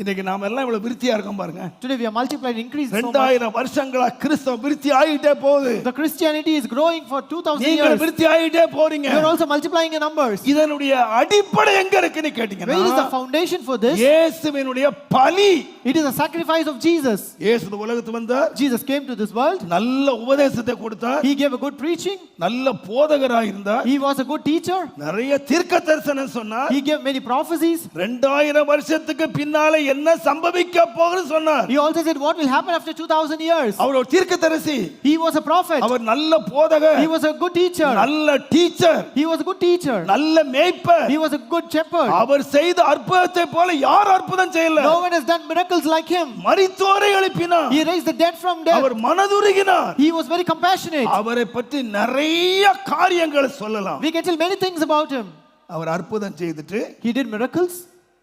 இன்னைக்கு நாம எல்லாம் இவ்வளவு விருத்தியா இருக்கோம் பாருங்க Today we are multiplied, increased so much. ரெண்டாயிரம் வருஷங்களா கிறிஸ்தவம் விருத்தி ஆகிட்டே போகுது The Christianity is growing for 2000 நீங்கள் years. விருத்தி ஆகிட்டே போறீங்க You are also multiplying in numbers. இதனுடைய அடிப்படை எங்க இருக்குன்னு Where is the கேட்டீங்கன்னா foundation for this? இயேசுவினுடைய பலி It is a sacrifice of Jesus. இயேசு இந்த உலகத்து வந்தார் Jesus came to this world. நல்ல உபதேசத்தை கொடுத்தார் He gave a good preaching. நல்ல போதகராக இருந்தார் He was a good teacher. நிறைய தீர்க்க தரிசனம் சொன்னார் He gave many prophecies. ரெண்டாயிரம் வருஷத்துக்கு பின்னால என்ன சம்பவிக்க போகுது சொன்னார் He also said what will happen after 2000 years. அவர் ஒரு தீர்க்க தரிசி He was a prophet. அவர் நல்ல போதகர் He was a good teacher. நல்ல teacher He was a good teacher. நல்ல மேய்ப்பர் He was a good shepherd. அவர் செய்த அற்புதத்தை போல யார் அற்புதம் செய்யல No one has done miracles like him. மரித்தோரை எழுப்பினார் He raised the dead from death. Our மனதுருகினார் He was very compassionate. அவரை பற்றி நிறைய காரியங்களை சொல்லலாம் We can tell many things about him. அவர் அற்புதம் செய்துட்டு He did miracles.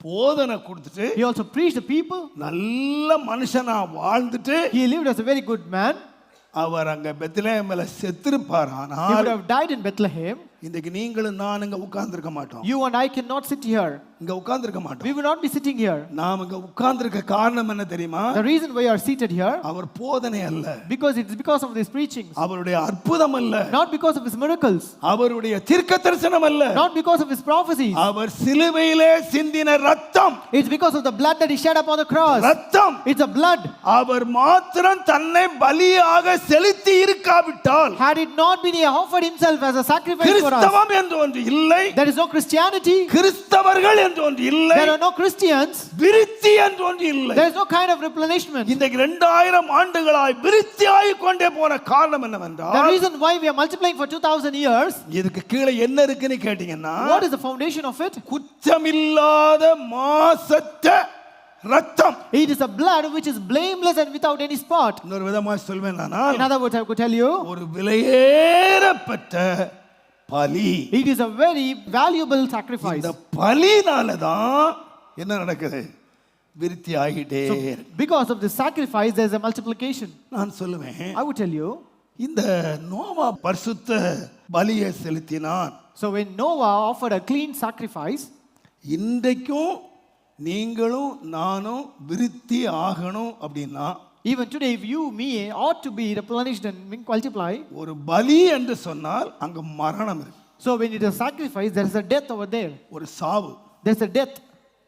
போதனை கொடுத்துட்டு He also preached the people. நல்ல மனுஷனா வாழ்ந்துட்டு He lived as a very good man. அவர் அங்க பெத்லஹேம்ல செத்திருப்பார் He would ஆனால் have died in Bethlehem. இன்னைக்கு நீங்களும் நான் இங்க உட்கார்ந்திருக்க மாட்டோம் You and I cannot sit here. இங்க உட்கார்ந்திருக்க மாட்டோம் We will not be sitting here. நாம் இங்க உட்கார்ந்திருக்க காரணம் என்ன தெரியுமா The reason why you are seated here, அவர் போதனை அல்ல because it is because of his preachings, அவருடைய அற்புதம் அல்ல not because of his miracles, அவருடைய தீர்க்க தரிசனம் அல்ல not because of his prophecies. அவர் சிலுவையிலே சிந்தின ரத்தம் It's because of the blood that he shed upon the cross. ரத்தம் It's a blood. அவர் மாத்திரம் தன்னை பலியாக செலுத்தி இருக்காவிட்டால் Had it not been he offered himself as a sacrifice for us, கிறிஸ்தவம் என்று ஒன்று இல்லை there is no Christianity. கிறிஸ்தவர்கள் என்று ஒன்று இல்லை There are no Christians. விருத்தி என்று ஒன்று இல்லை There is no kind of replenishment. இன்றைக்கு ரெண்டாயிரம் ஆண்டுகளாய் விருத்தியாகி கொண்டே போன காரணம் The என்னவென்றால் reason why we are multiplying for 2000 years, இதுக்கு கீழே என்ன இருக்குன்னு கேட்டீங்கன்னா what is the foundation of it? குற்றமில்லாத மாசற்ற ரத்தம் It is a blood which is blameless and without any spot. இன்னொரு விதமா சொல்வேன் In other words, I could tell you, ஒரு விலையேறப்பட்ட பலி it is a very valuable sacrifice. இந்த பலினால தான் என்ன நடக்குது விருத்தி ஆகிட்டே. Because of the sacrifice, there is a multiplication. நான் சொல்லுவேன் I would tell you. இந்த நோவா பரிசுத்த பலியை செலுத்தினான் So when Noah offered a clean sacrifice, இன்றைக்கும் நீங்களும் நானும் விருத்தி ஆகணும் அப்படின்னா even today, if you, me, ought to be replenished and multiply. ஒரு பலி என்று சொன்னால் அங்க மரணம் இருக்கு So when it is sacrifice, there is a death over there. ஒரு சாவு There's a death.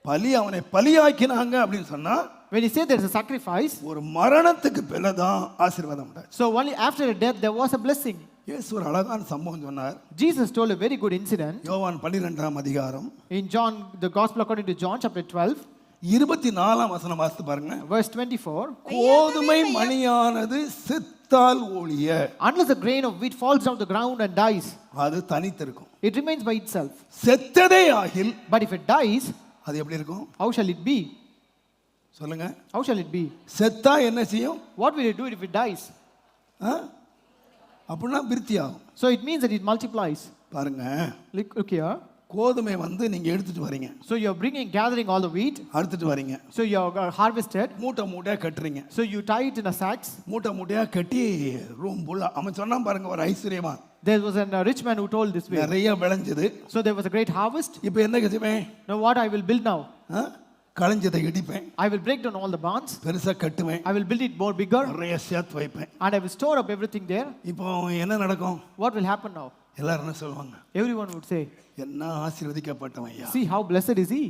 பலி அவனை பலியாக்கினாங்க அப்படின்னு சொன்னா When you say there is a sacrifice, ஒரு மரணத்துக்கு பிறகுதான் ஆசீர்வாதம் உண்டாச்சு so only after a death there was a blessing. இயேசு ஒரு அழகான சம்பவம் சொன்னார் Jesus told a very good incident யோவான் பன்னிரெண்டாம் அதிகாரம் in John, the Gospel according to John, chapter 12, இருபத்தி நாலாம் வசனம் வாசித்து பாருங்க verse 24. கோதுமை மணியானது செத்தால் ஒழிய Unless a grain of wheat falls down the ground and dies, அது தனித்திருக்கும் it remains by itself. செத்ததே ஆகில் But if it dies, அது எப்படி இருக்கும் how shall it be? சொல்லுங்க How shall it be? செத்தா என்ன செய்யும் What will it do if it dies? ஆ? அப்படின்னா விருத்தி ஆகும் So it means that it multiplies. பாருங்க look here. கோதுமை வந்து நீங்க எடுத்துட்டு வரீங்க So you're bringing, gathering all the wheat. அறுத்துட்டு வரீங்க So you're uh, harvested. மூட்டை மூட்டையா கட்டுறீங்க So you tie it in a sacks. மூட்டை மூட்டையா கட்டி ரூம் ஃபுல்லா அவன் சொன்னான் பாருங்க ஒரு ஐஸ்வர்யமா There was a rich man who told this way. நிறைய விளைஞ்சது So there was a great harvest. இப்போ என்ன செய்வேன் Now what I will build now? களஞ்சதை இடிப்பேன் I will break down all the barns. பெருசா கட்டுவேன் I will build it more bigger. நிறைய சேர்த்து வைப்பேன் And I will store up everything there. இப்போ என்ன நடக்கும் What will happen now? எல்லாரும் என்ன சொல்லுவாங்க Everyone would say, என்ன ஆசீர்வதிக்கப்பட்டவன் ஐயா See how blessed is he?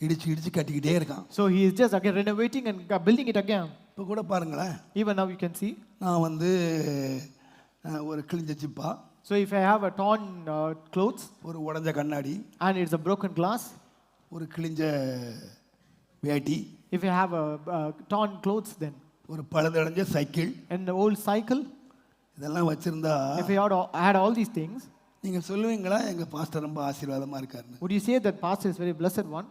இடிச்சு இடிச்சு கட்டிக்கிட்டே இருக்கான் So he is just again renovating and uh, building it again. இப்போ கூட பாருங்களேன் Even now you can see. நான் வந்து ஒரு கிழிஞ்ச So if I have a torn uh, clothes ஒரு உடைஞ்ச கண்ணாடி and it's a broken glass, ஒரு கிழிஞ்ச வேட்டி if I have a uh, torn clothes then, ஒரு பழுதடைஞ்ச cycle and the old cycle, இதெல்லாம் வச்சிருந்தா if I had all, had all these things, நீங்க சொல்லுவீங்களா எங்க பாஸ்டர் ரொம்ப ஆசீர்வாதமா இருக்காருன்னு would you say that pastor is very blessed one?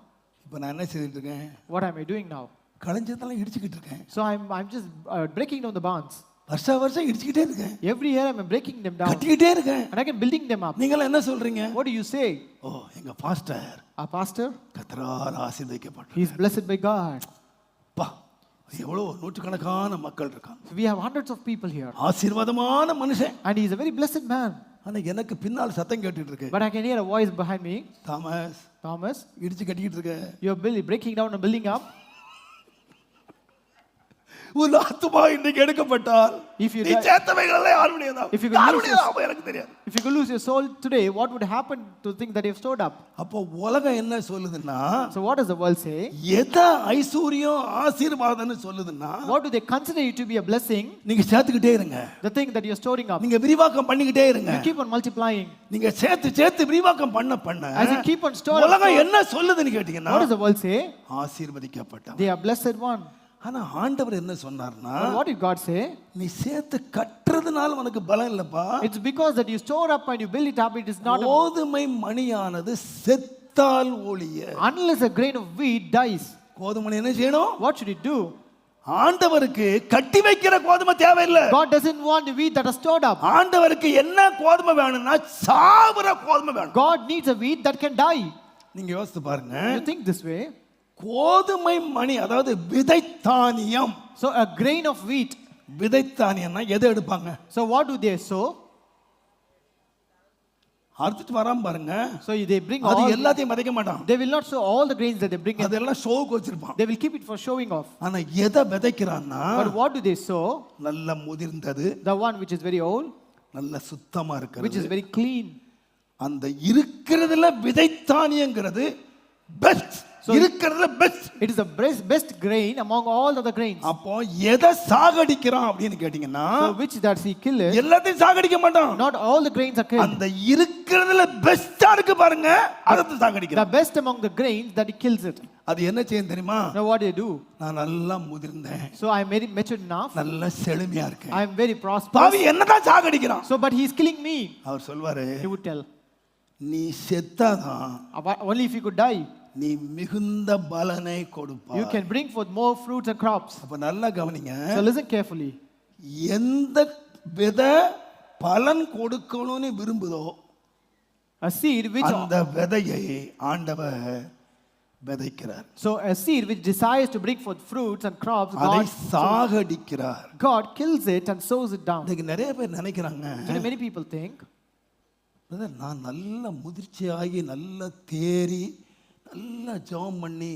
இப்போ நான் என்ன செய்துட்டு இருக்கேன் What am I doing now? களைஞ்சதெல்லாம் இடிச்சுக்கிட்டு இருக்கேன் So I'm, I'm just uh, breaking down the barns. வருஷா வருஷம் இடிச்சுக்கிட்டே இருக்கேன் Every year I'm breaking them down கட்டிக்கிட்டே இருக்கேன் and I can building them up. நீங்களாம் என்ன சொல்றீங்க do you say? ஓ எங்க பாஸ்டர் Our pastor, கத்தரால் ஆசீர்வதிக்கப்பட்ட he is blessed by God. பா எவ்வளோ நூற்றுக்கணக்கான மக்கள் இருக்காங்க we have hundreds of people here. ஆசீர்வாதமான மனுஷன் And he is a very blessed man. ஆனா எனக்கு பின்னால் சத்தம் கேட்டுட்டு இருக்கு But I can hear a voice behind me. Thomas Thomas, இடிச்சு கட்டிக்கிட்டு இருக்க you're building, breaking down and building up. உன் ஆத்துமா இன்னைக்கு எடுக்கப்பட்டால் If you நீ சேர்த்தவைகள் If you can lose யாருடையதா அப்ப எனக்கு தெரியாது If you could lose your soul today, what would happen to the thing that you've stored up? அப்போ உலகம் என்ன சொல்லுதுன்னா So what does the world say? எதை ஐஸ்வர்யம் ஆசீர்வாதம்னு சொல்லுதுன்னா What do they consider you to be a blessing? நீங்க சேர்த்துக்கிட்டே இருங்க The thing that you're storing up. நீங்க விரிவாக்கம் பண்ணிக்கிட்டே இருங்க You keep on multiplying. நீங்க சேர்த்து சேர்த்து விரிவாக்கம் பண்ண பண்ண As you keep on storing, உலகம் என்ன சொல்லுதுன்னு கேட்டீங்கன்னா what does the world say? ஆசீர்வதிக்கப்பட்டவன் They are blessed one. ஆனா ஆண்டவர் என்ன சொன்னார்னா what did God say? நீ சேர்த்து கட்டுறதுனால உனக்கு பலம் இல்லப்பா It's because that you store up and you build it up, it is not a, கோதுமை மணியானது செத்தால் ஒளிய unless a grain of wheat dies. கோதுமை என்ன செய்யணும் What should it do? ஆண்டவருக்கு கட்டி வைக்கிற கோதுமை தேவையில்லை God doesn't want the wheat that are stored up. ஆண்டவருக்கு என்ன கோதுமை வேணும்னா சாவுற கோதுமை வேணும் God needs a wheat that can die. நீங்க யோசித்து பாருங்க You think this way? கோதுமை மணி அதாவது விதைத்தானியம் So a grain of wheat. விதைத்தானியம்னா எதை எடுப்பாங்க So what do they sow? அறுத்துட்டு வராம பாருங்க So they bring அது. எல்லாத்தையும் விதைக்க மாட்டான் They will not sow all the grains that they bring in. அதெல்லாம் ஷோவுக்கு வச்சிருப்பான் They will keep it for showing off. ஆனா எதை விதைக்கிறான்னா But what do they sow? நல்ல முதிர்ந்தது The one which is very old, நல்ல சுத்தமா which இருக்கிறது is very clean. அந்த இருக்கிறதுல விதைத்தானியங்கிறது பெஸ்ட் இருக்கிறதுல best It is the best, best grain among all other grains. அப்போ எதை சாகடிக்கிறான் அப்படின்னு கேட்டீங்கன்னா which that he killeth, எல்லாத்தையும் சாகடிக்க மாட்டான் not all the grains are killed. அந்த இருக்கிறதுல பெஸ்டா இருக்கு பாருங்க அதை The சாகடிக்கிறான் best among the grains that he kills it. அது என்ன செய்யும் தெரியுமா Now what do they do? நான் நல்லா முதிர்ந்தேன் So I am very matured enough. நல்ல செழுமையா இருக்கேன் I am very prosperous. பாவி என்னதான் சாகடிக்கிறான் So but he is killing me. அவர் சொல்வாரு He would tell. நீ செத்தாதான் "About- Only if you could die, நீ மிகுந்த பலனை கொடுப்பா you can bring forth more fruits and crops. அப்ப நல்லா கவனிங்க So listen carefully. எந்த விதை பலன் கொடுக்கணும்னு விரும்புதோ A seed which அந்த விதையை ஆண்டவர் விதைக்கிறார் so a seed which desires to bring forth fruits and crops, God, சாகடிக்கிறார் God kills it and sows it down. இன்னைக்கு நிறைய பேர் நினைக்கிறாங்க Today many people think, "Brother, நான் நல்ல முதிர்ச்சியாகி நல்ல தேறி நல்ல ஜெபம் பண்ணி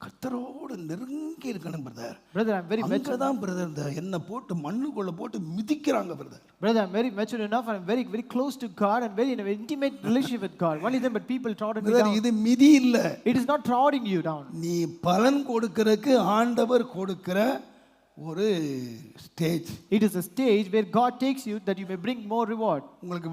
கர்த்தரோடு நெருங்கி இருக்கணும் brother brother, I'm very mature. அங்கதான் பிரதர் இந்த என்னை போட்டு மண்ணுக்குள்ள போட்டு மிதிக்கிறாங்க brother Brother, I'm very mature enough and I'm very, very close to God and very in an intimate relationship with God. Only then, but people trodden me brother down. இது மிதி இல்ல It is not trodding you down. நீ பலன் கொடுக்கறதுக்கு ஆண்டவர் கொடுக்கிற ஒரு stage It is a stage where God takes you that you may bring more reward. உங்களுக்கு